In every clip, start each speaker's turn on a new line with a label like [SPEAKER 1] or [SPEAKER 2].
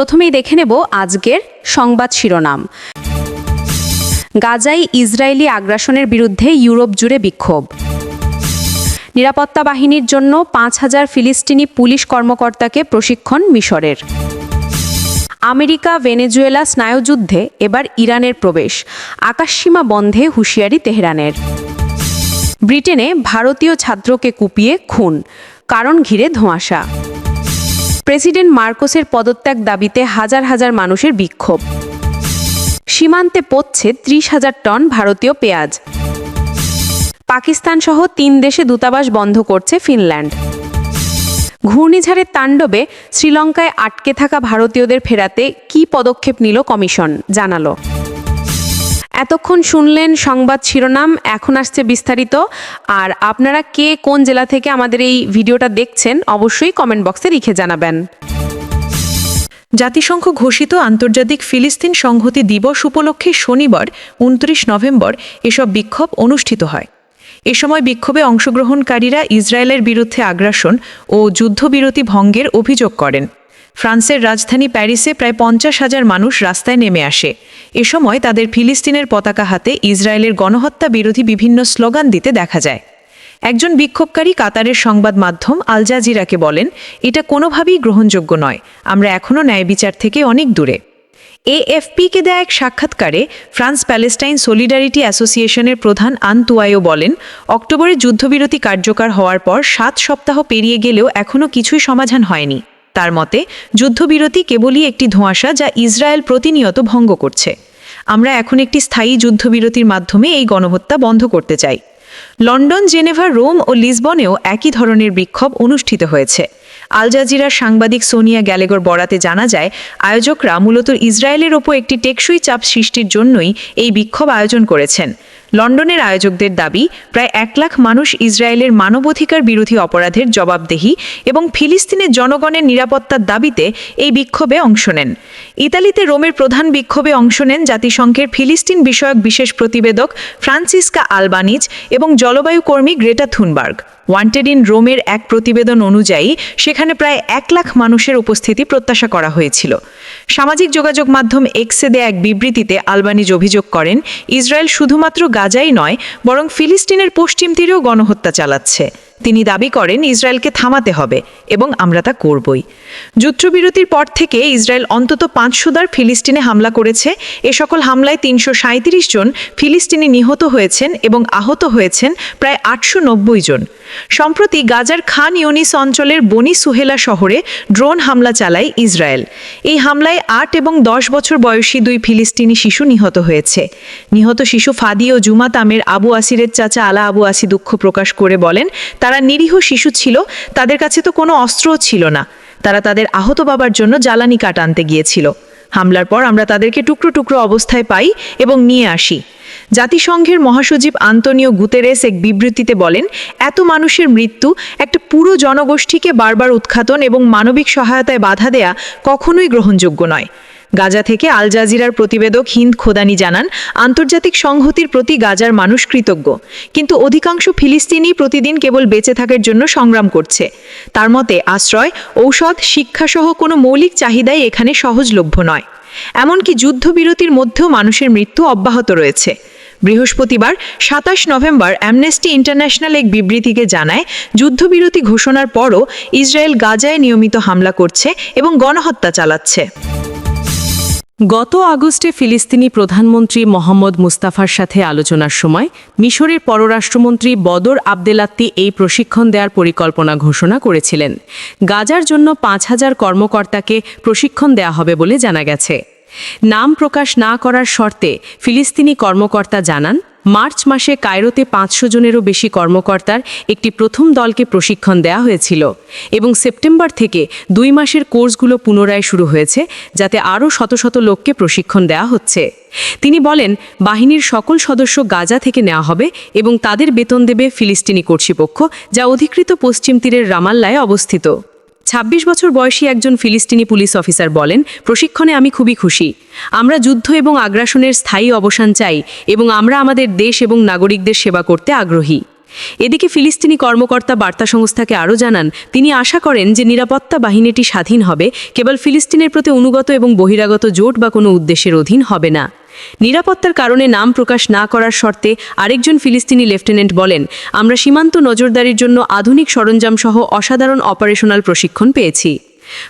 [SPEAKER 1] প্রথমেই দেখে নেব আজকের সংবাদ শিরোনাম। গাজায় ইসরায়েলি আগ্রাসনের বিরুদ্ধে ইউরোপ জুড়ে বিক্ষোভ। নিরাপত্তা বাহিনীর জন্য পাঁচ হাজার ফিলিস্তিনি পুলিশ কর্মকর্তাকে প্রশিক্ষণ মিশরের। আমেরিকা, ভেনেজুয়েলা স্নায়ুযুদ্ধে এবার ইরানের প্রবেশ। আকাশসীমা বন্ধে হুঁশিয়ারি তেহরানের। ব্রিটেনে ভারতীয় ছাত্রকে কুপিয়ে খুন। কারণ ঘিরে ধোঁয়াশা। প্রেসিডেন্ট মার্কোসের পদত্যাগ দাবিতে হাজার হাজার মানুষের বিক্ষোভ। সীমান্তে পড়ছে ত্রিশ হাজার টন ভারতীয় পেঁয়াজ। পাকিস্তান সহ তিন দেশে দূতাবাস বন্ধ করছে ফিনল্যান্ড। ঘূর্ণিঝাড়ের তাণ্ডবে শ্রীলঙ্কায় আটকে থাকা ভারতীয়দের ফেরাতে কি পদক্ষেপ নিল কমিশন, জানালো। এতক্ষণ শুনলেন সংবাদ শিরোনাম, এখন আসছে বিস্তারিত। আর আপনারা কে কোন জেলা থেকে আমাদের এই ভিডিওটা দেখছেন, অবশ্যই কমেন্ট বক্সে লিখে জানাবেন।
[SPEAKER 2] জাতিসংঘ ঘোষিত আন্তর্জাতিক ফিলিস্তিন সংহতি দিবস উপলক্ষে শনিবার, উনত্রিশ নভেম্বর, এসব বিক্ষোভ অনুষ্ঠিত হয়। এ সময় বিক্ষোভে অংশগ্রহণকারীরা ইসরায়েলের বিরুদ্ধে আগ্রাসন ও যুদ্ধবিরতি ভঙ্গের অভিযোগ করেন। ফ্রান্সের রাজধানী প্যারিসে প্রায় পঞ্চাশ হাজার মানুষ রাস্তায় নেমে আসে। এ সময় তাদের ফিলিস্তিনের পতাকা হাতে ইসরায়েলের গণহত্যা বিরোধী বিভিন্ন স্লোগান দিতে দেখা যায়। একজন বিক্ষোভকারী কাতারের সংবাদ মাধ্যম আল জাজিরাকে বলেন, এটা কোনোভাবেই গ্রহণযোগ্য নয়। আমরা এখনও ন্যায় বিচার থেকে অনেক দূরে। এএফপিকে দেয়া এক সাক্ষাৎকারে ফ্রান্স প্যালেস্টাইন সলিডারিটি অ্যাসোসিয়েশনের প্রধান আনতুয়াইও বলেন, অক্টোবরে যুদ্ধবিরতি কার্যকর হওয়ার পর সাত সপ্তাহ পেরিয়ে গেলেও এখনও কিছুই সমাধান হয়নি। তার মতে, যুদ্ধবিরতি কেবলই একটি ধোঁয়াশা যা ইসরায়েল প্রতিনিয়ত ভঙ্গ করছে। আমরা এখন একটি স্থায়ী যুদ্ধবিরতির মাধ্যমে এই গণহত্যা বন্ধ করতে চাই। লন্ডন, জেনেভা, রোম ও লিসবনেও একই ধরনের বিক্ষোভ অনুষ্ঠিত হয়েছে। আল জাজিরার সাংবাদিক সোনিয়া গ্যালেগর বরাতে জানা যায়, আয়োজকরা মূলত ইসরায়েলের ওপর একটি টেকসই চাপ সৃষ্টির জন্যই এই বিক্ষোভ আয়োজন করেছেন। লন্ডনের আয়োজকদের দাবি, প্রায় এক লাখ মানুষ ইসরায়েলের মানবাধিকার বিরোধী অপরাধের জবাবদেহি এবং ফিলিস্তিনের জনগণের নিরাপত্তার দাবিতে এই বিক্ষোভে অংশ নেন। ইতালিতে রোমের প্রধান বিক্ষোভে অংশ নেন জাতিসংঘের ফিলিস্তিন বিষয়ক বিশেষ প্রতিবেদক ফ্রান্সিসকা আলবানিজ এবং জলবায়ু কর্মী গ্রেটা থুনবার্গ। ওয়ান্টেড ইন রোমের এক প্রতিবেদন অনুযায়ী, সেখানে প্রায় এক লাখ মানুষের উপস্থিতি প্রত্যাশা করা হয়েছিল। সামাজিক যোগাযোগ মাধ্যম এক্সে দেয়া এক বিবৃতিতে আলবানিজ অভিযোগ করেন, ইসরায়েল শুধুমাত্র গাজাই নয়, বরং ফিলিস্তিনের পশ্চিম তীরেও গণহত্যা চালাচ্ছে। তিনি দাবি করেন ইসরায়েলকে থামাতে হবে এবং আমরা তা করবই। যুদ্ধবিরতির পর থেকে ইসরায়েল অন্তত পাঁচশোদার ফিলিস্তিনে হামলা করেছে। এ সকল হামলায় তিনশো জন ফিলিস্তিনি নিহত হয়েছেন এবং আহত হয়েছেন প্রায় আটশো নব্বই জন। সম্প্রতি গাজার খান ইউনিস অঞ্চলের বনি সুহেলা শহরে ড্রোন হামলা চালায় ইসরায়েল। এই হামলায় আট এবং দশ বছর বয়সী দুই ফিলিস্তিনি শিশু নিহত হয়েছে। নিহত শিশু ফাদি ও জুমা তামের আবু আসিরের চাচা আলা আবু আসি দুঃখ প্রকাশ করে বলেন, তারা নিরীহ শিশু ছিল, তাদের কাছে তো কোনো অস্ত্রও ছিল না। তারা তাদের আহত বাবার জন্য জ্বালানি কাঠ আনতে গিয়েছিল। হামলার পর আমরা তাদেরকে টুকরো টুকরো অবস্থায় পাই এবং নিয়ে আসি। জাতিসংঘের মহাসচিব আন্তনিও গুতেরেস এক বিবৃতিতে বলেন, এত মানুষের মৃত্যু একটা পুরো জনগোষ্ঠীকে বারবার উৎখাতন এবং মানবিক সহায়তায় বাধা দেয়া কখনোই গ্রহণযোগ্য নয়। গাজা থেকে আল জাজিরার প্রতিবেদক হিন্দ খোদানি জানান, আন্তর্জাতিক সংহতির প্রতি গাজার মানুষ কৃতজ্ঞ। কিন্তু অধিকাংশ ফিলিস্তিনি প্রতিদিন কেবল বেঁচে থাকার জন্য সংগ্রাম করছে। তার মতে, আশ্রয়, ঔষধ, শিক্ষাসহ কোনো মৌলিক চাহিদাই এখানে সহজলভ্য নয়। এমনকি যুদ্ধবিরতির মধ্যেও মানুষের মৃত্যু অব্যাহত রয়েছে। বৃহস্পতিবার, সাতাশ নভেম্বর অ্যামনেস্টি ইন্টারন্যাশনাল এক বিবৃতিকে জানায়, যুদ্ধবিরতি ঘোষণার পরও ইসরায়েল গাজায় নিয়মিত হামলা করছে এবং গণহত্যা চালাচ্ছে।
[SPEAKER 3] গত আগস্টে ফিলিস্তিনি প্রধানমন্ত্রী মোহাম্মদ মুস্তাফার সাথে আলোচনার সময় মিশরের পররাষ্ট্রমন্ত্রী বদর আবদেলাত্তি এই প্রশিক্ষণ দেওয়ার পরিকল্পনা ঘোষণা করেছিলেন। গাজার জন্য পাঁচ হাজার কর্মকর্তাকে প্রশিক্ষণ দেয়া হবে বলে জানা গেছে। নাম প্রকাশ না করার শর্তে ফিলিস্তিনি কর্মকর্তা জানান মার্চ মাসে কায়রোতে পাঁচশো জনেরও বেশি কর্মকর্তার একটি প্রথম দলকে প্রশিক্ষণ দেওয়া হয়েছিল এবং সেপ্টেম্বর থেকে দুই মাসের কোর্সগুলো পুনরায় শুরু হয়েছে, যাতে আরও শত শত লোককে প্রশিক্ষণ দেওয়া হচ্ছে। তিনি বলেন, বাহিনীর সকল সদস্য গাজা থেকে নেওয়া হবে এবং তাদের বেতন দেবে ফিলিস্তিনি কর্তৃপক্ষ, যা অধিকৃত পশ্চিম তীরের রামাল্লায় অবস্থিত। ২৬ বছর বয়সী একজন ফিলিস্তিনি পুলিশ অফিসার বলেন, প্রশিক্ষণে আমি খুবই খুশি। আমরা যুদ্ধ এবং আগ্রাসনের স্থায়ী অবসান চাই এবং আমরা আমাদের দেশ এবং নাগরিকদের সেবা করতে আগ্রহী। এদিকে ফিলিস্তিনি কর্মকর্তা বার্তা সংস্থাকে আরও জানান, তিনি আশা করেন যে নিরাপত্তা বাহিনীটি স্বাধীন হবে, কেবল ফিলিস্তিনের প্রতি অনুগত এবং বহিরাগত জোট বা কোনো উদ্দেশ্যের অধীন হবে না। নিরাপত্তার কারণে নাম প্রকাশ না করার শর্তে আরেকজন ফিলিস্তিনি লেফটেন্যান্ট বলেন, আমরা সীমান্ত নজরদারির জন্য আধুনিক সরঞ্জাম সহ অসাধারণ অপারেশনাল প্রশিক্ষণ পেয়েছি।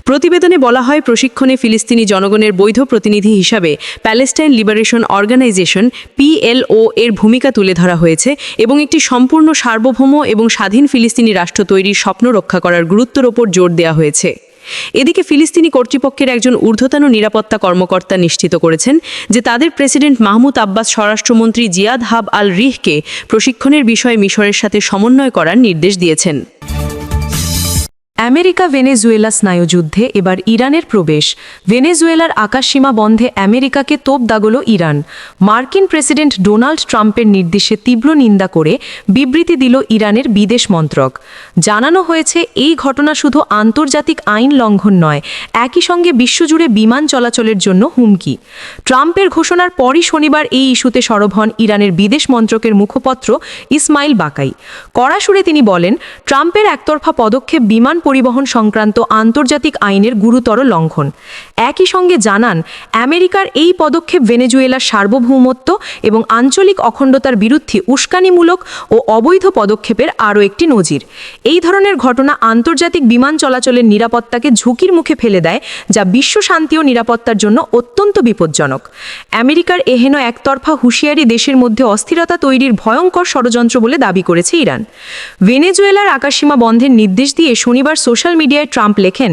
[SPEAKER 3] প্রতিবেদনে বলা হয়, প্রশিক্ষণে ফিলিস্তিনি জনগণের বৈধ প্রতিনিধি হিসাবে প্যালেস্টাইন লিবারেশন অর্গানাইজেশন পিএলও এর ভূমিকা তুলে ধরা হয়েছে এবং একটি সম্পূর্ণ সার্বভৌম এবং স্বাধীন ফিলিস্তিনি রাষ্ট্র তৈরির স্বপ্ন রক্ষা করার গুরুত্বের ওপর জোর দেওয়া হয়েছে। এদিকে ফিলিস্তিনি কর্তৃপক্ষের একজন ঊর্ধ্বতন নিরাপত্তা কর্মকর্তা নিশ্চিত করেছেন যে তাদের প্রেসিডেন্ট মাহমুদ আব্বাস স্বরাষ্ট্রমন্ত্রী জিয়াদ হাব আল রিহকে প্রশিক্ষণের বিষয়ে মিশরের সাথে সমন্বয় করার নির্দেশ দিয়েছেন।
[SPEAKER 2] আমেরিকা ভেনেজুয়েলা স্নায়ুযুদ্ধে এবার ইরানের প্রবেশ। ভেনেজুয়েলার আকাশসীমা বন্ধে আমেরিকাকে তোপ দাগল ইরান। মার্কিন প্রেসিডেন্ট ডোনাল্ড ট্রাম্পের নির্দেশে তীব্র নিন্দা করে বিবৃতি দিল ইরানের বিদেশ মন্ত্রক। জানানো হয়েছে, এই ঘটনা শুধু আন্তর্জাতিক আইন লঙ্ঘন নয়, একই সঙ্গে বিশ্বজুড়ে বিমান চলাচলের জন্য হুমকি। ট্রাম্পের ঘোষণার পরই শনিবার এই ইস্যুতে সরব হন ইরানের বিদেশ মন্ত্রকের মুখপত্র ইসমাইল বাকাই। কড়া সুরে তিনি বলেন, ট্রাম্পের একতরফা পদক্ষেপ বিমান পরিবহন সংক্রান্ত আন্তর্জাতিক আইনের গুরুতর লঙ্ঘন। একই সঙ্গে জানান, আমেরিকার এই পদক্ষেপ ভেনেজুয়েলার সার্বভৌমত্ব এবং আঞ্চলিক অখণ্ডতার বিরুদ্ধে উস্কানিমূলক ও অবৈধ পদক্ষেপের আরও একটি নজির। এই ধরনের ঘটনা আন্তর্জাতিক বিমান চলাচলের নিরাপত্তাকে ঝুঁকির মুখে ফেলে দেয়, যা বিশ্ব শান্তি ও নিরাপত্তার জন্য অত্যন্ত বিপজ্জনক। আমেরিকার এহেন একতরফা হুঁশিয়ারি দেশের মধ্যে অস্থিরতা তৈরির ভয়ঙ্কর ষড়যন্ত্র বলে দাবি করেছে ইরান। ভেনেজুয়েলার আকাশসীমা বন্ধের নির্দেশ দিয়ে শনিবার সোশ্যাল মিডিয়ায় ট্রাম্প লেখেন,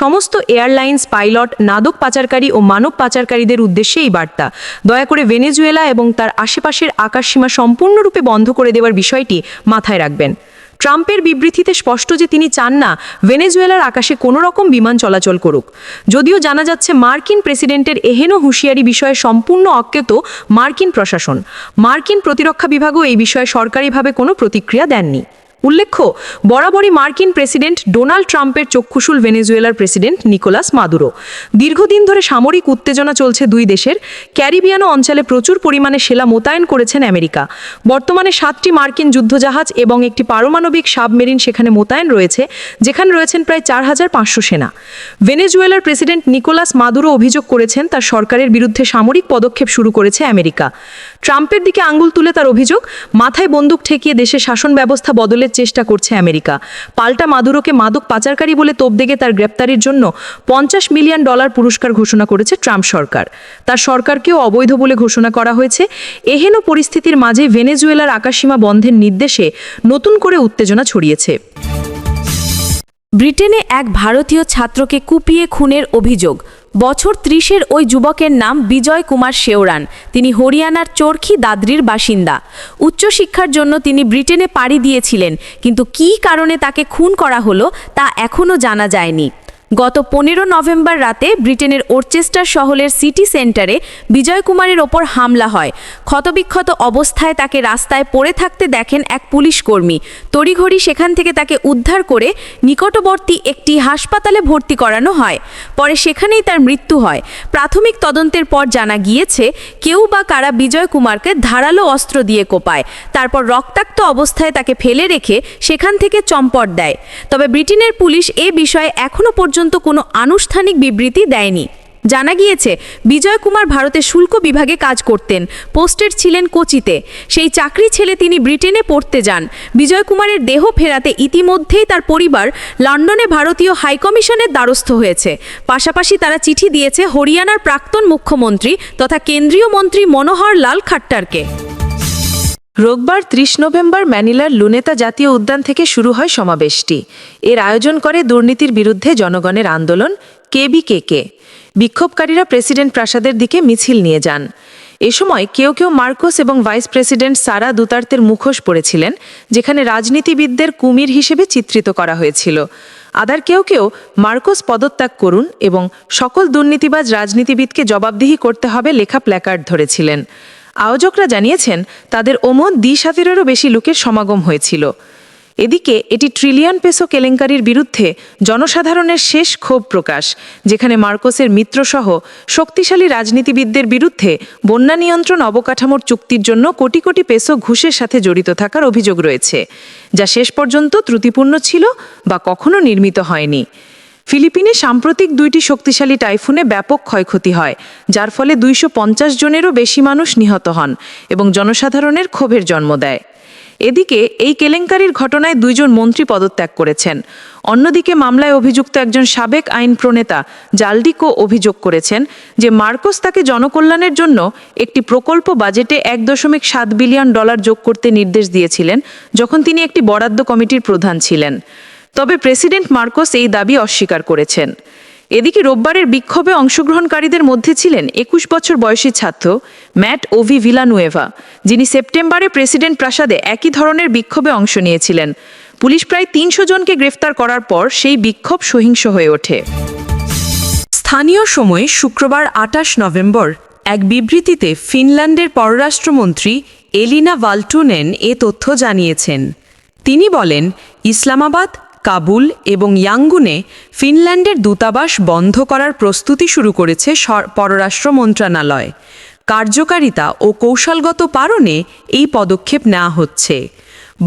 [SPEAKER 2] সমস্ত এয়ারলাইন্স পাইলট, নাদক পাচারকারী ও মানব পাচারকারীদের উদ্দেশ্যে এই বার্তা। দয়া করে ভেনেজুয়েলা এবং তার আশেপাশের আকাশসীমা সম্পূর্ণরূপে বন্ধ করে দেওয়ার বিষয়টি মাথায় রাখবেন। ট্রাম্পের বিবৃতিতে স্পষ্ট যে তিনি চান না ভেনেজুয়েলার আকাশে কোনো রকম বিমান চলাচল করুক। যদিও জানা যাচ্ছে মার্কিন প্রেসিডেন্টের এহেন হুঁশিয়ারি বিষয়ে সম্পূর্ণ অজ্ঞাত মার্কিন প্রশাসন। মার্কিন প্রতিরক্ষা বিভাগও এই বিষয়ে সরকারিভাবে কোনো প্রতিক্রিয়া দেননি। উল্লেখ্য, বরাবরই মার্কিন প্রেসিডেন্ট ডোনাল্ড ট্রাম্পের চক্ষুশুল ভেনেজুয়েলার প্রেসিডেন্ট নিকোলাস মাদুরো। দীর্ঘদিন ধরে সামরিক উত্তেজনা চলছে দুই দেশের। ক্যারিবিয়ানো অঞ্চলে প্রচুর পরিমাণে সেলা মোতায়েন করেছেন আমেরিকা। বর্তমানে সাতটি মার্কিন যুদ্ধজাহাজ এবং একটি পারমাণবিক সাবমেরিন সেখানে মোতায়েন রয়েছে, যেখানে রয়েছেন প্রায় চার হাজার পাঁচশো সেনা। ভেনেজুয়েলার প্রেসিডেন্ট নিকোলাস মাদুরো অভিযোগ করেছেন, তার সরকারের বিরুদ্ধে সামরিক পদক্ষেপ শুরু করেছে আমেরিকা। ট্রাম্পের দিকে আঙ্গুল তুলে তার অভিযোগ, মাথায় বন্দুক ঠেকিয়ে দেশের শাসন ব্যবস্থা বদলের চেষ্টা করছে আমেরিকা। পাল্টা মাদুরোকে মাদক পাচারকারী বলে তোপ দেগে তার গ্রেপ্তারির জন্য পঞ্চাশ মিলিয়ন ডলার পুরস্কার ঘোষণা করেছে ট্রাম্প সরকার। তার সরকারকেও অবৈধ বলে ঘোষণা করা হয়েছে। এহেন পরিস্থিতির মাঝে ভেনেজুয়েলার আকাশসীমা বন্ধের নির্দেশে নতুন করে উত্তেজনা ছড়িয়েছে।
[SPEAKER 1] ব্রিটেনে এক ভারতীয় ছাত্রকে কুপিয়ে খুনের অভিযোগ। বছর ত্রিশের ওই যুবকের নাম বিজয় কুমার শেওরান। তিনি হরিয়ানার চরখি দাদরির বাসিন্দা। উচ্চশিক্ষার জন্য তিনি ব্রিটেনে পাড়ি দিয়েছিলেন, কিন্তু কী কারণে তাকে খুন করা হলো তা এখনও জানা যায়নি। গত পনেরো নভেম্বর রাতে ব্রিটেনের ওরচেস্টার শহরের সিটি সেন্টারে বিজয় কুমারের ওপর হামলা হয়। ক্ষতবিক্ষত অবস্থায় তাকে রাস্তায় পড়ে থাকতে দেখেন এক পুলিশ কর্মী। তড়িঘড়ি সেখান থেকে তাকে উদ্ধার করে নিকটবর্তী একটি হাসপাতালে ভর্তি করানো হয়। পরে সেখানেই তার মৃত্যু হয়। প্রাথমিক তদন্তের পর জানা গিয়েছে, কেউ বা কারা বিজয় কুমারকে ধারালো অস্ত্র দিয়ে কোপায়। তারপর রক্তাক্ত অবস্থায় তাকে ফেলে রেখে সেখান থেকে চম্পট দেয়। তবে ব্রিটেনের পুলিশ এ বিষয়ে এখনও পর্যন্ত কোনো আনুষ্ঠানিক বিবৃতি দেয়নি। জানা গিয়েছে, বিজয় কুমার ভারতের শুল্ক বিভাগে কাজ করতেন, পোস্টেড ছিলেন কোচিতে। সেই চাকরি ছেলে তিনি ব্রিটেনে পড়তে যান। বিজয় কুমারের দেহ ফেরাতে ইতিমধ্যেই তার পরিবার লন্ডনে ভারতীয় হাইকমিশনের দ্বারস্থ হয়েছে। পাশাপাশি তারা চিঠি দিয়েছে হরিয়ানার প্রাক্তন মুখ্যমন্ত্রী তথা কেন্দ্রীয় মন্ত্রী মনোহর লাল খাট্টারকে।
[SPEAKER 2] রোববার ত্রিশ নভেম্বর ম্যানিলার লুনেতা জাতীয় উদ্যান থেকে শুরু হয় সমাবেশটি। এর আয়োজন করে দুর্নীতির বিরুদ্ধে জনগণের আন্দোলন, কেবিকেকে। বিক্ষোভকারীরা প্রেসিডেন্ট প্রাসাদের দিকে মিছিল নিয়ে যান। এ সময় কেউ কেউ মার্কোস এবং ভাইস প্রেসিডেন্ট সারা দুতার্তের মুখোশ পড়েছিলেন, যেখানে রাজনীতিবিদদের কুমির হিসেবে চিত্রিত করা হয়েছিল। আদার কেউ কেউ মার্কোস পদত্যাগ করুন এবং সকল দুর্নীতিবাজ রাজনীতিবিদকে জবাবদিহি করতে হবে লেখা প্ল্যাকার্ড ধরেছিলেন। আয়োজকরা জানিয়েছেন, তাদের ওমর দ্বি সাতেরও বেশি লোকের সমাগম হয়েছিল।
[SPEAKER 4] এদিকে এটি ট্রিলিয়ন পেসো কেলেঙ্কারির বিরুদ্ধে জনসাধারণের শেষ ক্ষোভ প্রকাশ, যেখানে মার্কোসের মিত্রসহ শক্তিশালী রাজনীতিবিদদের বিরুদ্ধে বন্যা নিয়ন্ত্রণ অবকাঠামোর চুক্তির জন্য কোটি কোটি পেসো ঘুষের সাথে জড়িত থাকার অভিযোগ রয়েছে, যা শেষ পর্যন্ত ত্রুটিপূর্ণ ছিল বা কখনো নির্মিত হয়নি। ফিলিপিনে সাম্প্রতিক দুইটি শক্তিশালী টাইফুনে ব্যাপক ক্ষয়ক্ষতি হয়, যার ফলে দুইশো পঞ্চাশ জনেরও বেশি মানুষ নিহত হন এবং জনসাধারণের ক্ষোভের জন্ম দেয়। এদিকে, এই কেলেঙ্কারির ঘটনায় দুইজন মন্ত্রী পদত্যাগ করেছেন। অন্যদিকে, মামলায় অভিযুক্ত একজন সাবেক আইন প্রণেতা জালডিকো অভিযোগ করেছেন যে মার্কোস তাকে জনকল্যাণের জন্য একটি প্রকল্প বাজেটে এক দশমিক সাত বিলিয়ন ডলার যোগ করতে নির্দেশ দিয়েছিলেন, যখন তিনি একটি বরাদ্দ কমিটির প্রধান ছিলেন। তবে প্রেসিডেন্ট মার্কোস এই দাবি অস্বীকার করেছেন। এদিকে রোববারের বিক্ষোভে অংশগ্রহণকারীদের মধ্যে ছিলেন একুশ বছর বয়সী ছাত্র ম্যাট ওভি ভিলানুয়েভা, যিনি সেপ্টেম্বরে প্রেসিডেন্ট প্রাসাদে একই ধরনের বিক্ষোভে অংশ নিয়েছিলেন। পুলিশ প্রায় তিনশো জনকে গ্রেফতার করার পর সেই বিক্ষোভ সহিংস হয়ে ওঠে।
[SPEAKER 5] স্থানীয় সময়ে শুক্রবার আটাশ নভেম্বর এক বিবৃতিতে ফিনল্যান্ডের পররাষ্ট্রমন্ত্রী এলিনা ভাল্টুনেন এ তথ্য জানিয়েছেন। তিনি বলেন, ইসলামাবাদ কাবুল এবং ইয়াঙ্গুনে ফিনল্যান্ডের দূতাবাস বন্ধ করার প্রস্তুতি শুরু করেছে পররাষ্ট্র মন্ত্রণালয়। কার্যকারিতা ও কৌশলগত কারণে এই পদক্ষেপ নেওয়া হচ্ছে।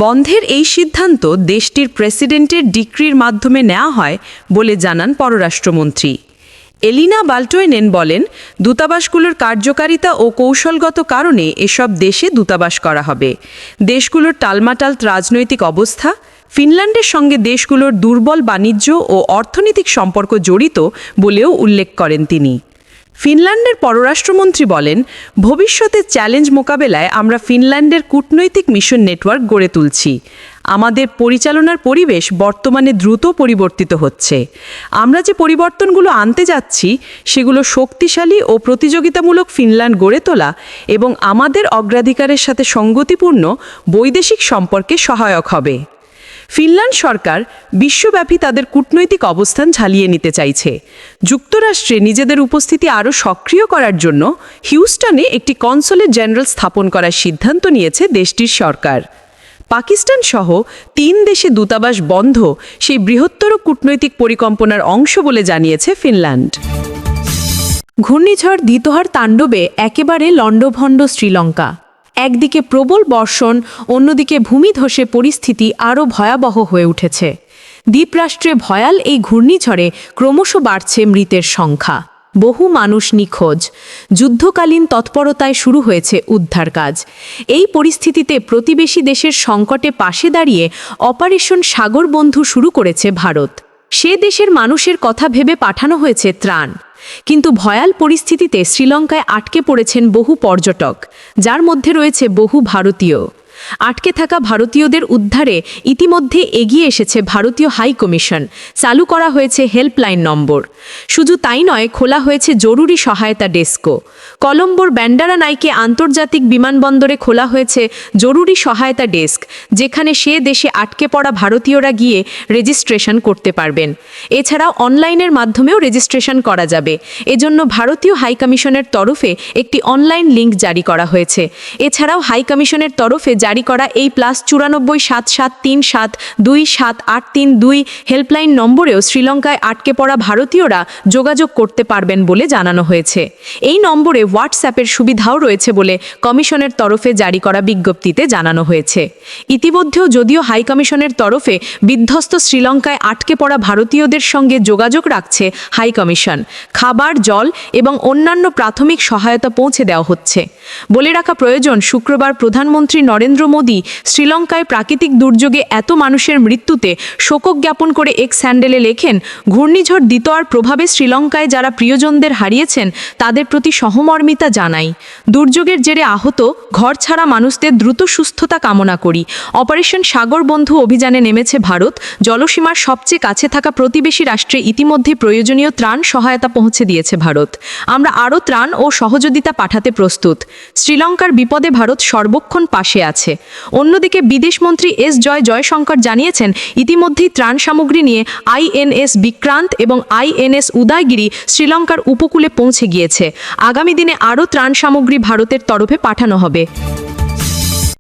[SPEAKER 5] বন্ধের এই সিদ্ধান্ত দেশটির প্রেসিডেন্টের ডিক্রির মাধ্যমে নেওয়া হয় বলে জানান পররাষ্ট্রমন্ত্রী। এলিনা বাল্টোয়েনেন বলেন, দূতাবাসগুলোর কার্যকারিতা ও কৌশলগত কারণে এসব দেশে দূতাবাস করা হবে। দেশগুলোর টালমাটাল রাজনৈতিক অবস্থা ফিনল্যান্ডের সঙ্গে দেশগুলোর দুর্বল বাণিজ্য ও অর্থনৈতিক সম্পর্ক জড়িত বলেও উল্লেখ করেন তিনি। ফিনল্যান্ডের পররাষ্ট্রমন্ত্রী বলেন, ভবিষ্যতে চ্যালেঞ্জ মোকাবেলায় আমরা ফিনল্যান্ডের কূটনৈতিক মিশন নেটওয়ার্ক গড়ে তুলছি। আমাদের পরিচালনার পরিবেশ বর্তমানে দ্রুত পরিবর্তিত হচ্ছে। আমরা যে পরিবর্তনগুলো আনতে যাচ্ছি, সেগুলো শক্তিশালী ও প্রতিযোগিতামূলক ফিনল্যান্ড গড়ে তোলা এবং আমাদের অগ্রাধিকারের সাথে সঙ্গতিপূর্ণ বৈদেশিক সম্পর্কে সহায়ক হবে। ফিনল্যান্ড সরকার বিশ্বব্যাপী তাদের কূটনৈতিক অবস্থান ঝালিয়ে নিতে চাইছে। যুক্তরাষ্ট্রে নিজেদের উপস্থিতি আরও সক্রিয় করার জন্য হিউস্টনে একটি কনসুলেট জেনারেল স্থাপন করার সিদ্ধান্ত নিয়েছে দেশটির সরকার। পাকিস্তান সহ তিন দেশে দূতাবাস বন্ধ সেই বৃহত্তর কূটনৈতিক পরিকল্পনার অংশ বলে জানিয়েছে ফিনল্যান্ড।
[SPEAKER 2] ঘূর্ণিঝড় দ্বিতহার তাণ্ডবে একেবারে লণ্ডভণ্ড শ্রীলঙ্কা। একদিকে প্রবল বর্ষণ, অন্যদিকে ভূমিধসে পরিস্থিতি আরও ভয়াবহ হয়ে উঠেছে। দ্বীপরাষ্ট্রে ভয়াল এই ঘূর্ণিঝড়ে ক্রমশ বাড়ছে মৃতের সংখ্যা। বহু মানুষ নিখোঁজ। যুদ্ধকালীন তৎপরতায় শুরু হয়েছে উদ্ধার কাজ। এই পরিস্থিতিতে প্রতিবেশী দেশের সংকটে পাশে দাঁড়িয়ে অপারেশন সাগর বন্ধু শুরু করেছে ভারত। সে দেশের মানুষের কথা ভেবে পাঠানো হয়েছে ত্রাণ। কিন্তু ভয়াল পরিস্থিতিতে শ্রীলঙ্কায় আটকে পড়েছেন বহু পর্যটক যার মধ্যে রয়েছে বহু ভারতীয়। আটকে থাকা ভারতীয়দের উদ্ধারে ইতিমধ্যে এগিয়ে এসেছে ভারতীয় হাই কমিশন। চালু করা হয়েছে হেল্পলাইন নম্বর। শুধু তাই নয়, খোলা হয়েছে জরুরি সহায়তা ডেস্কও। কলম্বোর ব্যান্ডারা নাইকে আন্তর্জাতিক বিমানবন্দরে খোলা হয়েছে জরুরি সহায়তা ডেস্ক, যেখানে সে দেশে আটকে পড়া ভারতীয়রা গিয়ে রেজিস্ট্রেশন করতে পারবেন। এছাড়াও অনলাইনের মাধ্যমেও রেজিস্ট্রেশন করা যাবে। এজন্য ভারতীয় হাই কমিশনের তরফে একটি অনলাইন লিংক জারি করা হয়েছে। এছাড়াও হাই কমিশনের তরফে জারি করা এই প্লাস চুরানব্বই সাত সাত তিন সাত দুই সাত আট তিন দুই হেল্পলাইন নম্বরেও শ্রীলঙ্কায় আটকে পড়া ভারতীয়রা যোগাযোগ করতে পারবেন বলে জানানো হয়েছে। এই নম্বরে হোয়াটসঅ্যাপের সুবিধাও রয়েছে বলে কমিশনের তরফে জারি করা বিজ্ঞপ্তিতে জানানো হয়েছে। ইতিমধ্যেও যদিও হাই কমিশনের তরফে বিধ্বস্ত শ্রীলঙ্কায় আটকে পড়া ভারতীয়দের সঙ্গে যোগাযোগ রাখছে হাই কমিশন, খাবার, জল এবং অন্যান্য প্রাথমিক সহায়তা পৌঁছে দেওয়া হচ্ছে। বলে রাখা প্রয়োজন শুক্রবার প্রধানমন্ত্রী নরেন্দ্র মোদী শ্রীলঙ্কায় প্রাকৃতিক দুর্যোগে এত মানুষের মৃত্যুতে শোকক জ্ঞাপন করে এক স্যান্ডেলে লেখেন, ঘূর্ণিঝড় দ্বিতীয়ার প্রভাবে শ্রীলঙ্কায় যারা প্রিয়জনদের হারিয়েছেন, তাদের প্রতি সহমর্মিতা জানাই। দুর্যোগের জেরে আহত, ঘর ছাড়া মানুষদের দ্রুত সুস্থতা কামনা করি। অপারেশন সাগর বন্ধু অভিযানে নেমেছে ভারত, জলসীমার সবচেয়ে কাছে থাকা প্রতিবেশী রাষ্ট্রে ইতিমধ্যে প্রয়োজনীয় ত্রাণ সহায়তা পৌঁছে দিয়েছে ভারত। আমরা আরও ত্রাণ ও সহযোগিতা পাঠাতে প্রস্তুত। শ্রীলঙ্কার বিপদে ভারত সর্বক্ষণ পাশে আছে। অন্যদিকে বিদেশমন্ত্রী এস জয় জয়শঙ্কর জানিয়েছেন, ইতিমধ্যেই ত্রাণ সামগ্রী নিয়ে আইএনএস বিক্রান্ত এবং আইএনএস উদয়গিরি শ্রীলঙ্কার উপকূলে পৌঁছে গিয়েছে। আগামী দিনে আরও ত্রাণ সামগ্রী ভারতের তরফে পাঠানো হবে।